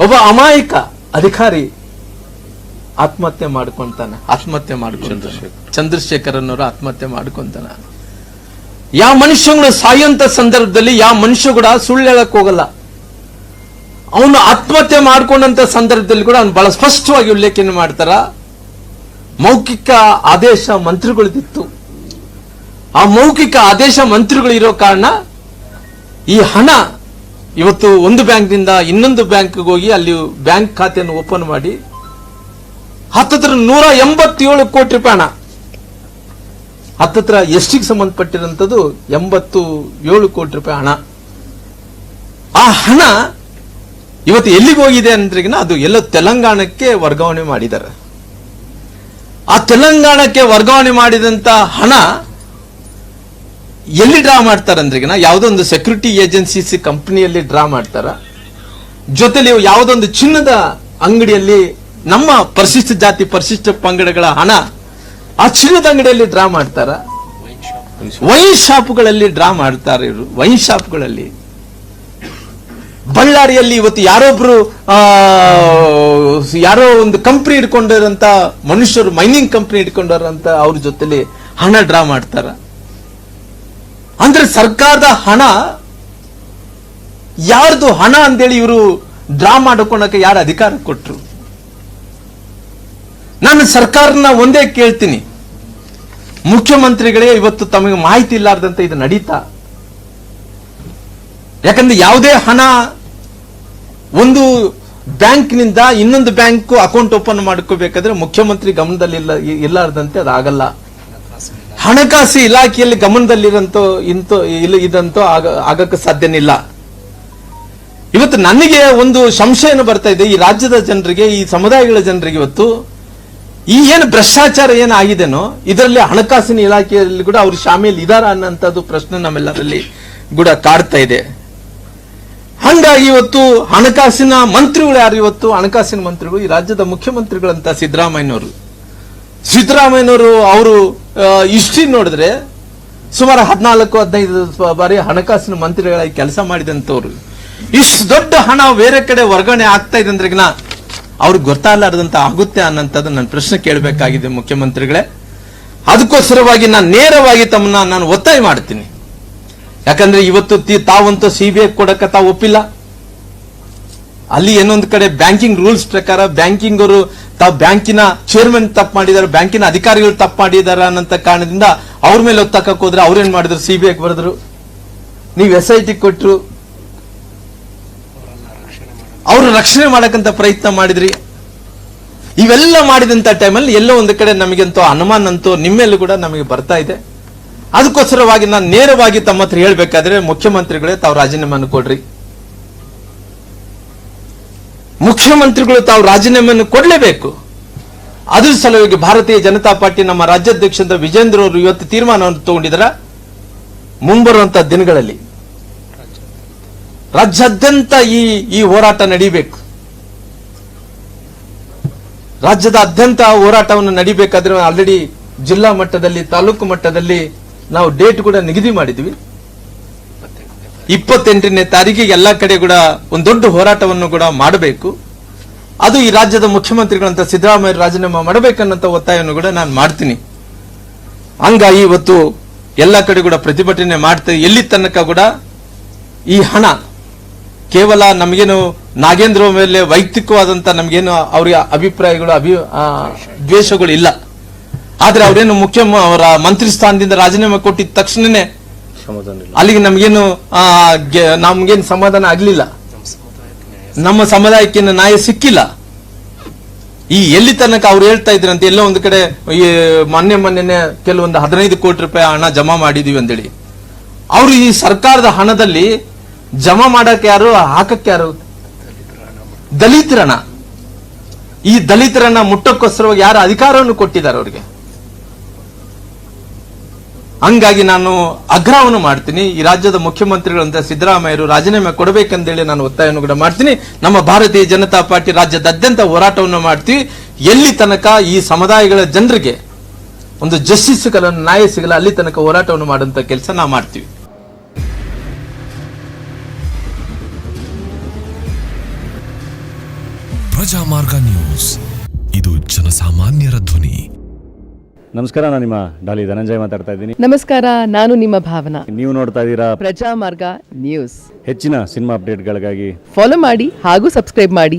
ಒಬ್ಬ ಅಮಾಯಕ ಅಧಿಕಾರಿ ಆತ್ಮಹತ್ಯೆ ಮಾಡ್ಕೊಂತಾನೆ. ಆತ್ಮಹತ್ಯೆ ಮಾಡ್ಕೊಂತಾನೆ. ಚಂದ್ರಶೇಖರ್. ಅನ್ನೋರು ಆತ್ಮಹತ್ಯೆ ಮಾಡ್ಕೊಂತಾನ. ಯಾವ ಮನುಷ್ಯಗಳು ಸಾಯಂತ ಸಂದರ್ಭದಲ್ಲಿ ಯಾವ ಮನುಷ್ಯ ಕೂಡ ಸುಳ್ಳು ಹೇಳಕ್ ಹೋಗಲ್ಲ. ಅವನು ಆತ್ಮಹತ್ಯೆ ಮಾಡ್ಕೊಂಡಂತ ಸಂದರ್ಭದಲ್ಲಿ ಕೂಡ ಅವ್ನು ಬಹಳ ಸ್ಪಷ್ಟವಾಗಿ ಉಲ್ಲೇಖನ ಮಾಡ್ತಾರ. ಮೌಖಿಕ ಆದೇಶ ಮಂತ್ರಿಗಳದಿತ್ತು ಆ ಮೌಖಿಕ ಆದೇಶ ಮಂತ್ರಿಗಳು ಇರೋ ಕಾರಣ ಈ ಹಣ ಇವತ್ತು ಒಂದು ಬ್ಯಾಂಕ್ನಿಂದ ಇನ್ನೊಂದು ಬ್ಯಾಂಕ್ಗೆ ಹೋಗಿ ಅಲ್ಲಿ ಬ್ಯಾಂಕ್ ಖಾತೆಯನ್ನು ಓಪನ್ ಮಾಡಿ ಹತ್ತತ್ರ ನೂರ ಎಂಬತ್ತೇಳು ಕೋಟಿ ರೂಪಾಯಿ ಹಣ. ಹತ್ತತ್ರ ಎಷ್ಟಿಗೆ ಸಂಬಂಧಪಟ್ಟಿರುವಂಥದ್ದು ಎಂಬತ್ತು ಏಳು ಕೋಟಿ ರೂಪಾಯಿ ಹಣ. ಆ ಹಣ ಇವತ್ತು ಎಲ್ಲಿಗೆ ಹೋಗಿದೆ ಅಂದ್ರಿಗಿನ ಅದು ಎಲ್ಲ ತೆಲಂಗಾಣಕ್ಕೆ ವರ್ಗಾವಣೆ ಮಾಡಿದ್ದಾರೆ. ಆ ತೆಲಂಗಾಣಕ್ಕೆ ವರ್ಗಾವಣೆ ಮಾಡಿದಂತ ಹಣ ಎಲ್ಲಿ ಡ್ರಾ ಮಾಡ್ತಾರೆ ಅಂದ್ರೆ ಯಾವುದೋ ಒಂದು ಸೆಕ್ಯೂರಿಟಿ ಏಜೆನ್ಸೀಸ್ ಕಂಪನಿಯಲ್ಲಿ ಡ್ರಾ ಮಾಡ್ತಾರ. ಜೊತೆಲಿ ಯಾವುದೊಂದು ಚಿನ್ನದ ಅಂಗಡಿಯಲ್ಲಿ ನಮ್ಮ ಪರಿಶಿಷ್ಟ ಜಾತಿ, ಪರಿಶಿಷ್ಟ ಪಂಗಡಗಳ ಹಣ ಆ ಚಿನ್ನದ ಅಂಗಡಿಯಲ್ಲಿ ಡ್ರಾ ಮಾಡ್ತಾರ. ವೈನ್ ಶಾಪ್ಗಳಲ್ಲಿ ಡ್ರಾ ಮಾಡ್ತಾರೆ ಇವರು, ವೈನ್ ಶಾಪ್ಗಳಲ್ಲಿ. ಬಳ್ಳಾರಿಯಲ್ಲಿ ಇವತ್ತು ಯಾರೊಬ್ರು ಯಾರೋ ಒಂದು ಕಂಪ್ನಿ ಇಟ್ಕೊಂಡಿರಂತ ಮನುಷ್ಯರು ಮೈನಿಂಗ್ ಕಂಪ್ನಿ ಇಟ್ಕೊಂಡಿರೋಂತ ಅವ್ರ ಜೊತೆಲಿ ಹಣ ಡ್ರಾ ಮಾಡ್ತಾರ. ಅಂದ್ರೆ ಸರ್ಕಾರದ ಹಣ, ಯಾರ್ದು ಹಣ ಅಂತೇಳಿ ಇವರು ಡ್ರಾ ಮಾಡ್ಕೊಳಕ್ಕೆ ಯಾರು ಅಧಿಕಾರ ಕೊಟ್ರು? ನಾನು ಸರ್ಕಾರನ ಒಂದೇ ಕೇಳ್ತೀನಿ. ಮುಖ್ಯಮಂತ್ರಿಗಳೇ ಇವತ್ತು ತಮಗೆ ಮಾಹಿತಿ ಇಲ್ಲಾರ್ದಂತೆ ಇದು ನಡೀತಾ. ಯಾಕಂದ್ರೆ ಯಾವುದೇ ಹಣ ಒಂದು ಬ್ಯಾಂಕ್ನಿಂದ ಇನ್ನೊಂದು ಬ್ಯಾಂಕ್ ಅಕೌಂಟ್ ಓಪನ್ ಮಾಡ್ಕೋಬೇಕಾದ್ರೆ ಮುಖ್ಯಮಂತ್ರಿ ಗಮನದಲ್ಲಿ ಇಲ್ಲ ಇಲ್ಲಾರ್ದಂತೆ ಅದಾಗಲ್ಲ. ಹಣಕಾಸು ಇಲಾಖೆಯಲ್ಲಿ ಗಮನದಲ್ಲಿರಂತೋ ಇಂತೋ ಇಲ್ಲ ಇದಂತೋ ಆಗ ಆಗಕ್ಕೆ ಸಾಧ್ಯನಿಲ್ಲ. ಇವತ್ತು ನನಗೆ ಒಂದು ಸಂಶಯನ ಬರ್ತಾ ಇದೆ. ಈ ರಾಜ್ಯದ ಜನರಿಗೆ, ಈ ಸಮುದಾಯಗಳ ಜನರಿಗೆ ಇವತ್ತು ಈ ಏನು ಭ್ರಷ್ಟಾಚಾರ ಏನು ಆಗಿದೆನೋ, ಇದರಲ್ಲಿ ಹಣಕಾಸಿನ ಇಲಾಖೆಯಲ್ಲಿ ಕೂಡ ಅವರು ಶಾಮೀಲ್ ಇದಾರ ಅನ್ನೋಂಥದ್ದು ಪ್ರಶ್ನೆ ನಮ್ಮೆಲ್ಲರಲ್ಲಿ ಕೂಡ ಕಾಡ್ತಾ ಇದೆ. ಹಂಗಾಗಿ ಇವತ್ತು ಹಣಕಾಸಿನ ಮಂತ್ರಿಗಳು ಯಾರು ಇವತ್ತು? ಹಣಕಾಸಿನ ಮಂತ್ರಿಗಳು ಈ ರಾಜ್ಯದ ಮುಖ್ಯಮಂತ್ರಿಗಳಂತ ಸಿದ್ದರಾಮಯ್ಯನವರು. ಸಿದ್ದರಾಮಯ್ಯನವರು ಅವರು ಹಿಸ್ಟ್ರಿ ನೋಡಿದ್ರೆ ಸುಮಾರು ಹದಿನಾಲ್ಕು, ಹದಿನೈದು ಬಾರಿ ಹಣಕಾಸಿನ ಮಂತ್ರಿಗಳಾಗಿ ಕೆಲಸ ಮಾಡಿದಂಥವ್ರು. ಇಷ್ಟು ದೊಡ್ಡ ಹಣ ಬೇರೆ ಕಡೆ ವರ್ಗಾವಣೆ ಆಗ್ತಾ ಇದೆ ಅಂದ್ರೆಗಿನ ಅವ್ರಿಗೆ ಗೊತ್ತಾಗಲಾರ್ದಂತ ಆಗುತ್ತೆ ಅನ್ನೋಂಥದ್ದು ನನ್ನ ಪ್ರಶ್ನೆ ಕೇಳಬೇಕಾಗಿದೆ ಮುಖ್ಯಮಂತ್ರಿಗಳೇ. ಅದಕ್ಕೋಸ್ಕರವಾಗಿ ನಾನು ನೇರವಾಗಿ ತಮ್ಮನ್ನ ನಾನು ಒತ್ತಾಯ ಮಾಡ್ತೀನಿ. ಯಾಕಂದ್ರೆ ಇವತ್ತು ತಾವಂತೂ ಸಿ ಬಿ ಐ ಕೊಡಕ್ಕೆ ತಾವು ಒಪ್ಪಿಲ್ಲ. ಅಲ್ಲಿ ಏನೊಂದು ಕಡೆ ಬ್ಯಾಂಕಿಂಗ್ ರೂಲ್ಸ್ ಪ್ರಕಾರ ಬ್ಯಾಂಕಿಂಗ್ ಅವರು ತಾವು ಬ್ಯಾಂಕಿನ ಚೇರ್ಮನ್ ತಪ್ಪು ಮಾಡಿದ್ದಾರೆ ಬ್ಯಾಂಕಿನ ಅಧಿಕಾರಿಗಳು ತಪ್ಪು ಮಾಡಿದ್ದಾರೆ ಅನ್ನಂತ ಕಾರಣದಿಂದ ಅವ್ರ ಮೇಲೆ ಒತ್ತಕಕ್ಕೆ ಹೋದ್ರೆ ಅವ್ರೇನ್ ಮಾಡಿದ್ರು? ಸಿಬಿಐ ಬರೆದ್ರು. ನೀವು ಎಸ್ ಐ ಟಿ ಕೊಟ್ರು. ಅವರು ರಕ್ಷಣೆ ಮಾಡಕ್ಕಂತ ಪ್ರಯತ್ನ ಮಾಡಿದ್ರಿ. ಇವೆಲ್ಲ ಮಾಡಿದಂತ ಟೈಮಲ್ಲಿ ಎಲ್ಲೋ ಒಂದು ಕಡೆ ನಮಗಂತೂ ಅನುಮಾನ ಅಂತೂ ನಿಮ್ಮೆಲ್ಲೂ ಕೂಡ ನಮಗೆ ಬರ್ತಾ ಇದೆ. ಅದಕ್ಕೋಸ್ಕರವಾಗಿ ನಾನು ನೇರವಾಗಿ ತಮ್ಮ ಹತ್ರ ಹೇಳ್ಬೇಕಾದ್ರೆ ಮುಖ್ಯಮಂತ್ರಿಗಳೇ ತಾವು ರಾಜೀನಾಮೆಯನ್ನು ಕೊಡ್ರಿ. ಮುಖ್ಯಮಂತ್ರಿಗಳು ತಾವು ರಾಜೀನಾಮೆಯನ್ನು ಕೊಡಲೇಬೇಕು. ಅದರ ಸಲುವಾಗಿ ಭಾರತೀಯ ಜನತಾ ಪಾರ್ಟಿ ನಮ್ಮ ರಾಜ್ಯಾಧ್ಯಕ್ಷ ವಿಜೇಂದ್ರ ಅವರು ಇವತ್ತು ತೀರ್ಮಾನವನ್ನು ತಗೊಂಡಿದ್ದಾರೆ ಮುಂಬರುವಂತಹ ದಿನಗಳಲ್ಲಿ ರಾಜ್ಯಾದ್ಯಂತ ಈ ಈ ಹೋರಾಟ ನಡೀಬೇಕು. ರಾಜ್ಯದ ಅಧ್ಯಂತ ಹೋರಾಟವನ್ನು ನಡಿಬೇಕಾದ್ರೆ ಆಲ್ರೆಡಿ ಜಿಲ್ಲಾ ಮಟ್ಟದಲ್ಲಿ, ತಾಲೂಕು ಮಟ್ಟದಲ್ಲಿ ನಾವು ಡೇಟ್ ಕೂಡ ನಿಗದಿ ಮಾಡಿದ್ವಿ. ಇಪ್ಪತ್ತೆಂಟನೇ ತಾರೀಕಿಗೆ ಎಲ್ಲ ಕಡೆ ಕೂಡ ಒಂದು ದೊಡ್ಡ ಹೋರಾಟವನ್ನು ಕೂಡ ಮಾಡಬೇಕು. ಅದು ಈ ರಾಜ್ಯದ ಮುಖ್ಯಮಂತ್ರಿಗಳಂತ ಸಿದ್ದರಾಮಯ್ಯ ರಾಜೀನಾಮೆ ಮಾಡಬೇಕನ್ನಂತ ಒತ್ತಾಯವನ್ನು ಕೂಡ ನಾನು ಮಾಡ್ತೀನಿ. ಹಂಗಾಗಿ ಇವತ್ತು ಎಲ್ಲ ಕಡೆ ಕೂಡ ಪ್ರತಿಭಟನೆ ಮಾಡ್ತಾ ಎಲ್ಲಿ ತನಕ ಕೂಡ ಈ ಹಣ ಕೇವಲ ನಮಗೇನು ನಾಗೇಂದ್ರ ಮೇಲೆ ವೈಯಕ್ತಿಕವಾದಂತ ನಮಗೇನು ಅವರ ಅಭಿಪ್ರಾಯಗಳು, ಅಭಿ ದ್ವೇಷಗಳು ಇಲ್ಲ. ಆದ್ರೆ ಅವರೇನು ಮುಖ್ಯ ಅವರ ಮಂತ್ರಿ ಸ್ಥಾನದಿಂದ ರಾಜೀನಾಮೆ ಕೊಟ್ಟಿದ ತಕ್ಷಣನೇ ಅಲ್ಲಿಗೆ ನಮ್ಗೇನು ನಮ್ಗೇನು ಸಮಾಧಾನ ಆಗ್ಲಿಲ್ಲ. ನಮ್ಮ ಸಮುದಾಯಕ್ಕೆ ನ್ಯಾಯ ಸಿಕ್ಕಿಲ್ಲ. ಈ ಎಲ್ಲಿ ತನಕ ಅವ್ರು ಹೇಳ್ತಾ ಇದ್ರಂತೆ ಎಲ್ಲೋ ಒಂದು ಕಡೆ ಈ ಮೊನ್ನೆ ಮೊನ್ನೆನೆ ಕೆಲವೊಂದು ಹದಿನೈದು ಕೋಟಿ ರೂಪಾಯಿ ಹಣ ಜಮಾ ಮಾಡಿದೀವಿ ಅಂತೇಳಿ ಅವರು ಈ ಸರ್ಕಾರದ ಹಣದಲ್ಲಿ ಜಮಾ ಮಾಡಕ್ಕೆ ಯಾರು ಹಾಕಕ್ಕೆ ಯಾರು? ದಲಿತರಣ ಈ ದಲಿತರನ್ನ ಮುಟ್ಟಕ್ಕೋಸ್ಕರವಾಗಿ ಯಾರು ಅಧಿಕಾರವನ್ನು ಕೊಟ್ಟಿದ್ದಾರೆ ಅವ್ರಿಗೆ? ಹಂಗಾಗಿ ನಾನು ಆಗ್ರಹವನ್ನು ಮಾಡ್ತೀನಿ. ಈ ರಾಜ್ಯದ ಮುಖ್ಯಮಂತ್ರಿಗಳಂತ ಸಿದ್ದರಾಮಯ್ಯರು ರಾಜೀನಾಮೆ ಕೊಡಬೇಕಂತೇಳಿ ನಾನು ಒತ್ತಾಯವನ್ನು ಕೂಡ ಮಾಡ್ತೀನಿ. ನಮ್ಮ ಭಾರತೀಯ ಜನತಾ ಪಾರ್ಟಿ ರಾಜ್ಯದಾದ್ಯಂತ ಹೋರಾಟವನ್ನು ಮಾಡ್ತೀವಿ. ಎಲ್ಲಿ ತನಕ ಈ ಸಮುದಾಯಗಳ ಜನರಿಗೆ ಒಂದು ಜಸ್ಟಿಸ್ ಸಿಗಲ್ಲ ನ್ಯಾಯ ಸಿಗಲ್ಲ, ಅಲ್ಲಿ ತನಕ ಹೋರಾಟವನ್ನು ಮಾಡುವಂತ ಕೆಲಸ ನಾವು ಮಾಡ್ತೀವಿ. ಪ್ರಜಾಮಾರ್ಗ ನ್ಯೂಸ್. ಇದು ಜನಸಾಮಾನ್ಯರ ಧ್ವನಿ. ನಮಸ್ಕಾರ ನಾನು ನಿಮ್ಮ ಡಾಲಿ ಧನಂಜಯ ಮಾತಾಡ್ತಾ ಇದ್ದೀನಿ. ನಮಸ್ಕಾರ ನಾನು ನಿಮ್ಮ ಭಾವನಾ. ನೀವು ನೋಡ್ತಾ ಇದ್ದೀರಾ ಪ್ರಜಾಮಾರ್ಗ ನ್ಯೂಸ್. ಹೆಚ್ಚಿನ ಸಿನಿಮಾ ಅಪ್ಡೇಟ್ಗಳಿಗಾಗಿ ಫಾಲೋ ಮಾಡಿ ಹಾಗೂ ಸಬ್ಸ್ಕ್ರೈಬ್ ಮಾಡಿ.